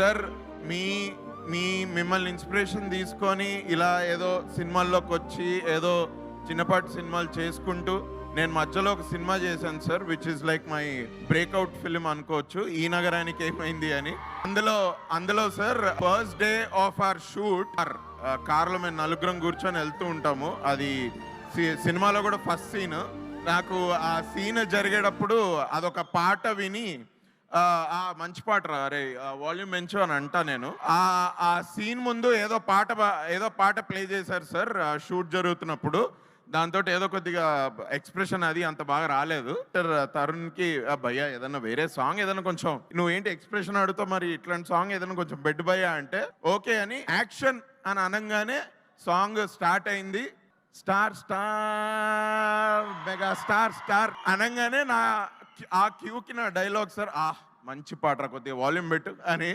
Sir మీ మీ మిమ్మల్ని inspiration తీసుకొని ఇలా ఏదో సినిమాల్లోకి వచ్చి ఏదో చిన్నపాటి సినిమాలు చేసుకుంటూ నేను మధ్యలో ఒక సినిమా చేశాను sir which is like my breakout film అనుకోవచ్చు. ఈ నగరానికి ఏమైంది అని. అందులో అందులో sir first day of our shoot కార్లో మేము నలుగురం కూర్చొని వెళ్తూ ఉంటాము. అది సి- సినిమాలో కూడా ఫస్ట్ సీన్ నాకు ఆ సీన్ జరిగేటప్పుడు అదొక పాట విని ఆ మంచి పాట రా. అరే వాల్యూమ్ పెంచు అని అంటా నేను. ఆ ఆ సీన్ ముందు ఏదో పాట ఏదో పాట ప్లే చేశారు సార్ షూట్ జరుగుతున్నప్పుడు. దాంతో ఏదో కొద్దిగా ఎక్స్ప్రెషన్ అది అంత బాగా రాలేదు. సార్ తరుణ్కి "ఆ, భయ్యా ఏదన్నా వేరే సాంగ్ ఏదైనా కొంచెం నువ్వేంటి ఎక్స్ప్రెషన్ ఆడుతో మరి? ఇట్లాంటి సాంగ్ ఏదైనా కొంచెం బెడ్ భయ్యా అంటే ఓకే అని యాక్షన్ అని అనగానే సాంగ్ స్టార్ట్ అయింది. Star star mega star star అనగానే నా ఆ క్యూకి నా డైలాగ్ సార్ ఆ మంచి పాట కొద్దిగా వాల్యూమ్ పెట్టు అని